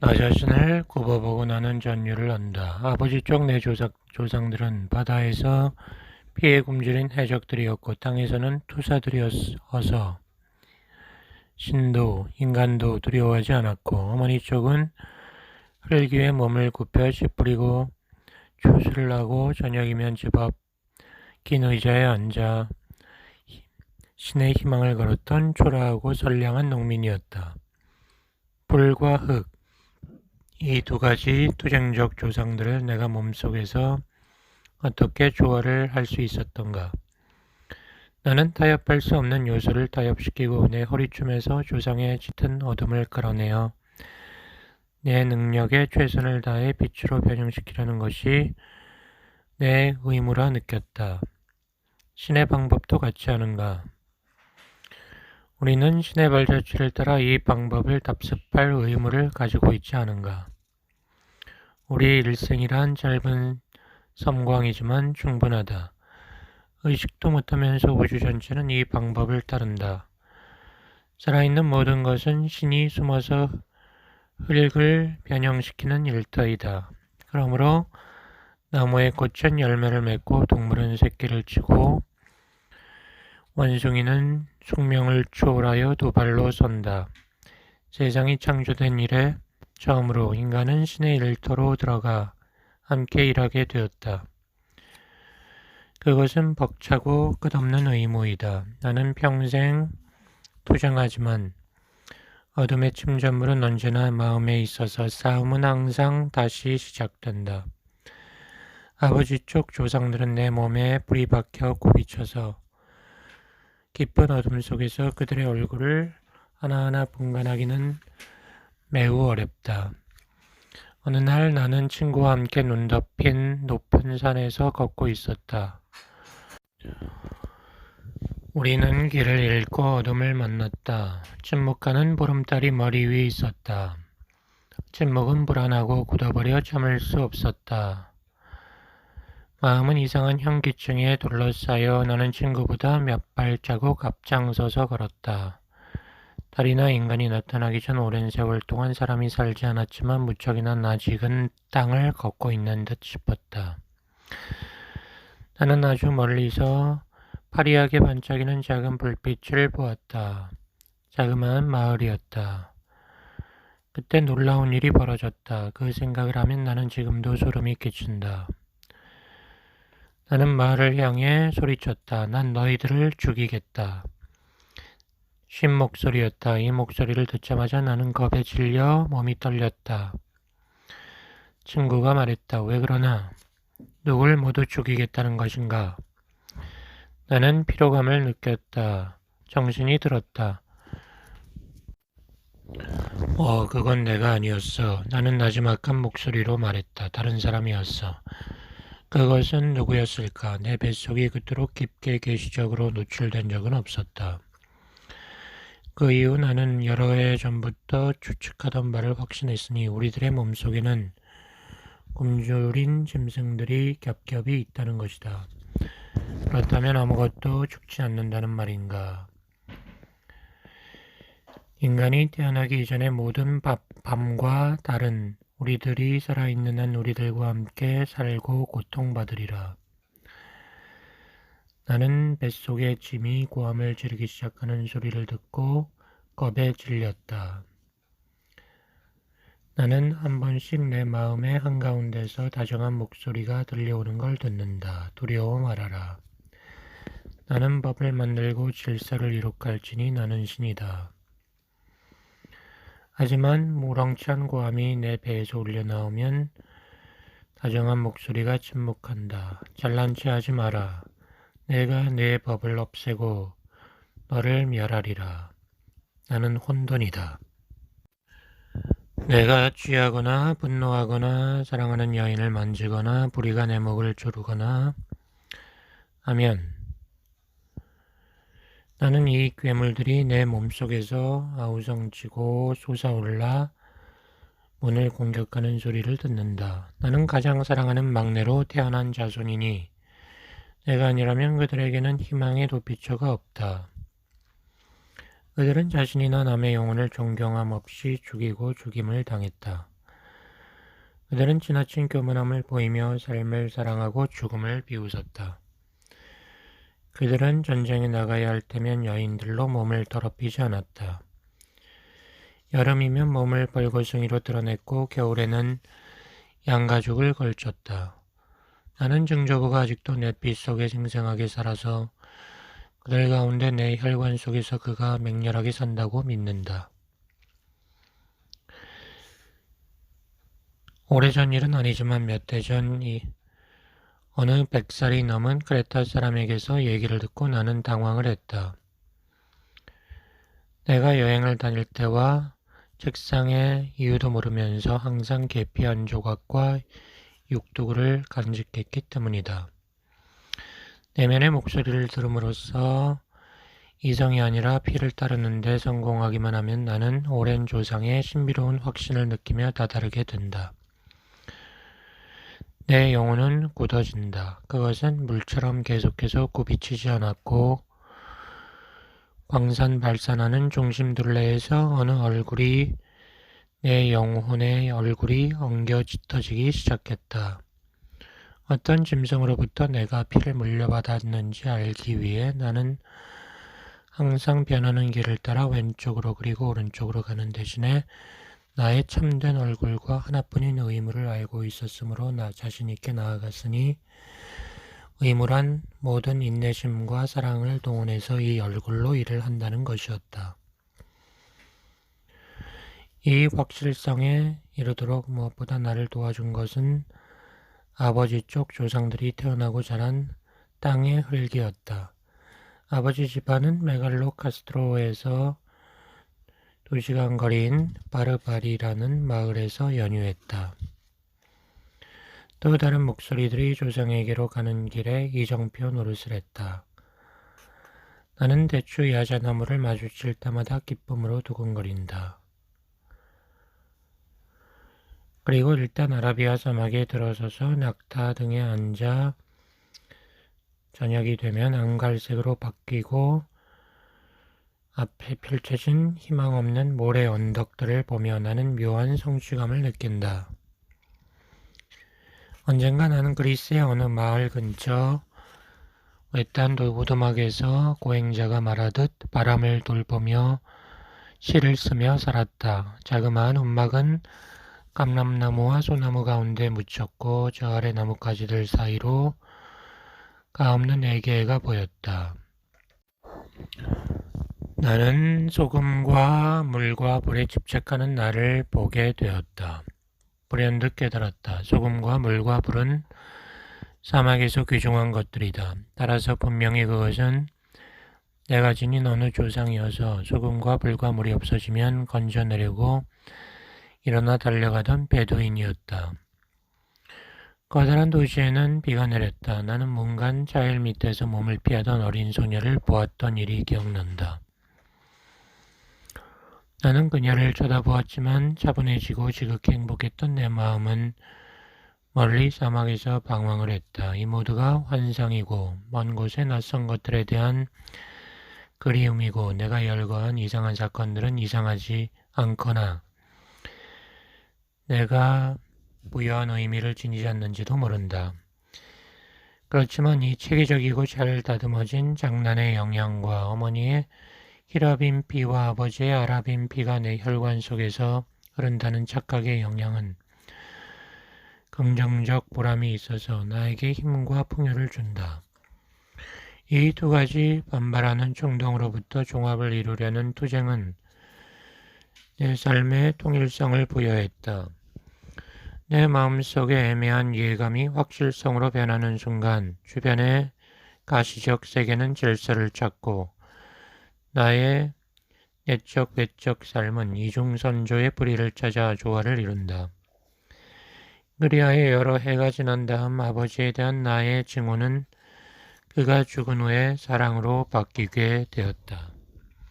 나 자신을 굽어보고 나는 전율을 안다. 아버지 쪽 내 조상, 조상들은 바다에서 피해 굶주린 해적들이었고 땅에서는 투사들이어서 신도, 인간도 두려워하지 않았고 어머니 쪽은 흙 위에 몸을 굽혀 씨 뿌리고 추수를 하고 저녁이면 집 앞 긴 의자에 앉아 신의 희망을 걸었던 초라하고 선량한 농민이었다. 불과 흙, 이 두 가지 투쟁적 조상들을 내가 몸속에서 어떻게 조화를 할 수 있었던가? 나는 타협할 수 없는 요소를 타협시키고 내 허리춤에서 조상의 짙은 어둠을 끌어내어 내 능력에 최선을 다해 빛으로 변형시키려는 것이 내 의무라 느꼈다. 신의 방법도 같지 않은가? 우리는 신의 발자취를 따라 이 방법을 답습할 의무를 가지고 있지 않은가? 우리의 일생이란 짧은 섬광이지만 충분하다. 의식도 못하면서 우주 전체는 이 방법을 따른다. 살아있는 모든 것은 신이 숨어서 흙을 변형시키는 일터이다. 그러므로 나무의 꽃은 열매를 맺고 동물은 새끼를 치고 원숭이는 숙명을 초월하여 두 발로 선다. 세상이 창조된 이래 처음으로 인간은 신의 일터로 들어가 함께 일하게 되었다. 그것은 벅차고 끝없는 의무이다. 나는 평생 투쟁하지만 어둠의 침전물은 언제나 마음에 있어서 싸움은 항상 다시 시작된다. 아버지 쪽 조상들은 내 몸에 불이 박혀 굽이쳐서 깊은 어둠 속에서 그들의 얼굴을 하나하나 분간하기는 매우 어렵다. 어느 날 나는 친구와 함께 눈 덮인 높은 산에서 걷고 있었다. 우리는 길을 잃고 어둠을 만났다. 침묵하는 보름달이 머리 위에 있었다. 침묵은 불안하고 굳어버려 참을 수 없었다. 마음은 이상한 현기증에 둘러싸여 나는 친구보다 몇 발자국 앞장서서 걸었다. 달이나 인간이 나타나기 전 오랜 세월 동안 사람이 살지 않았지만 무척이나 낯익은 땅을 걷고 있는 듯 싶었다. 나는 아주 멀리서 파리하게 반짝이는 작은 불빛을 보았다. 자그마한 마을이었다. 그때 놀라운 일이 벌어졌다. 그 생각을 하면 나는 지금도 소름이 끼친다. 나는 마을을 향해 소리쳤다. 난 너희들을 죽이겠다. 쉰 목소리였다. 이 목소리를 듣자마자 나는 겁에 질려 몸이 떨렸다. 친구가 말했다. 왜 그러나? 누굴 모두 죽이겠다는 것인가? 나는 피로감을 느꼈다. 정신이 들었다. 어, 그건 내가 아니었어. 나는 나지막한 목소리로 말했다. 다른 사람이었어. 그것은 누구였을까? 내 뱃속이 그토록 깊게 계시적으로 노출된 적은 없었다. 그 이후 나는 여러 해 전부터 추측하던 바를 확신했으니 우리들의 몸속에는 굶주린 짐승들이 겹겹이 있다는 것이다. 그렇다면 아무것도 죽지 않는다는 말인가? 인간이 태어나기 이전의 모든 밥, 밤과 달은 우리들이 살아있는 한 우리들과 함께 살고 고통받으리라. 나는 뱃속의 짐이 고함을 지르기 시작하는 소리를 듣고 겁에 질렸다. 나는 한 번씩 내 마음의 한가운데서 다정한 목소리가 들려오는 걸 듣는다. 두려워 말아라. 나는 법을 만들고 질서를 이룩할지니 나는 신이다. 하지만 무렁찬 고함이 내 배에서 울려나오면 다정한 목소리가 침묵한다. 잘난 체 하지 마라. 내가 내 법을 없애고 너를 멸하리라. 나는 혼돈이다. 내가 취하거나 분노하거나 사랑하는 여인을 만지거나 불의가 내 목을 조르거나 하면 나는 이 괴물들이 내 몸속에서 아우성치고 솟아올라 문을 공격하는 소리를 듣는다. 나는 가장 사랑하는 막내로 태어난 자손이니 내가 아니라면 그들에게는 희망의 도피처가 없다. 그들은 자신이나 남의 영혼을 존경함 없이 죽이고 죽임을 당했다. 그들은 지나친 교만함을 보이며 삶을 사랑하고 죽음을 비웃었다. 그들은 전쟁에 나가야 할 때면 여인들로 몸을 더럽히지 않았다. 여름이면 몸을 벌거숭이로 드러냈고 겨울에는 양가죽을 걸쳤다. 나는 증조부가 아직도 넷빛 속에 생생하게 살아서 그들 가운데 내 혈관 속에서 그가 맹렬하게 산다고 믿는다. 오래전 일은 아니지만 몇해전이 어느 백살이 넘은 크레타 사람에게서 얘기를 듣고 나는 당황을 했다. 내가 여행을 다닐 때와 책상에 이유도 모르면서 항상 계피 한 조각과 육두구를 간직했기 때문이다. 내면의 목소리를 들음으로써 이성이 아니라 피를 따르는데 성공하기만 하면 나는 오랜 조상의 신비로운 확신을 느끼며 다다르게 된다. 내 영혼은 굳어진다. 그것은 물처럼 계속해서 굽이치지 않았고 광산 발산하는 중심 둘레에서 어느 얼굴이 내 영혼의 얼굴이 엉겨 짙어지기 시작했다. 어떤 짐승으로부터 내가 피를 물려받았는지 알기 위해 나는 항상 변하는 길을 따라 왼쪽으로 그리고 오른쪽으로 가는 대신에 나의 참된 얼굴과 하나뿐인 의무를 알고 있었으므로 나 자신 있게 나아갔으니 의무란 모든 인내심과 사랑을 동원해서 이 얼굴로 일을 한다는 것이었다. 이 확실성에 이르도록 무엇보다 나를 도와준 것은 아버지 쪽 조상들이 태어나고 자란 땅의 흙이었다. 아버지 집안은 메갈로 카스트로에서 두시간 거리인 바르바리라는 마을에서 연유했다. 또 다른 목소리들이 조상에게로 가는 길에 이정표 노릇을 했다. 나는 대추 야자나무를 마주칠 때마다 기쁨으로 두근거린다. 그리고 일단 아라비아 사막에 들어서서 낙타 등에 앉아 저녁이 되면 안갈색으로 바뀌고 앞에 펼쳐진 희망 없는 모래 언덕들을 보며 나는 묘한 성취감을 느낀다. 언젠가 나는 그리스의 어느 마을 근처 외딴 돌부두막에서 고행자가 말하듯 바람을 돌보며 시를 쓰며 살았다. 자그마한 움막은 감람나무와 소나무 가운데 묻혔고 저 아래 나뭇가지들 사이로 가없는 애개가 보였다. 나는 소금과 물과 불에 집착하는 나를 보게 되었다. 불현듯 깨달았다. 소금과 물과 불은 사막에서 귀중한 것들이다. 따라서 분명히 그것은 내가 지닌 어느 조상이어서 소금과 불과 물이 없어지면 건져내려고 일어나 달려가던 베두인이었다. 커다란 도시에는 비가 내렸다. 나는 문간 자일 밑에서 몸을 피하던 어린 소녀를 보았던 일이 기억난다. 나는 그녀를 쳐다보았지만 차분해지고 지극히 행복했던 내 마음은 멀리 사막에서 방황을 했다. 이 모두가 환상이고 먼 곳의 낯선 것들에 대한 그리움이고 내가 열거한 이상한 사건들은 이상하지 않거나 내가 부여한 의미를 지니지 않는지도 모른다. 그렇지만 이 체계적이고 잘 다듬어진 장난의 영향과 어머니의 히라빈 피와 아버지의 아라빈 피가 내 혈관 속에서 흐른다는 착각의 영향은 긍정적 보람이 있어서 나에게 힘과 풍요를 준다. 이 두 가지 반발하는 충동으로부터 종합을 이루려는 투쟁은 내 삶의 통일성을 부여했다. 내 마음속의 애매한 이해감이 확실성으로 변하는 순간 주변의 가시적 세계는 질서를 찾고 나의 내적 외적 삶은 이중선조의 뿌리를 찾아 조화를 이룬다. 그리하여 여러 해가 지난 다음 아버지에 대한 나의 증오는 그가 죽은 후에 사랑으로 바뀌게 되었다.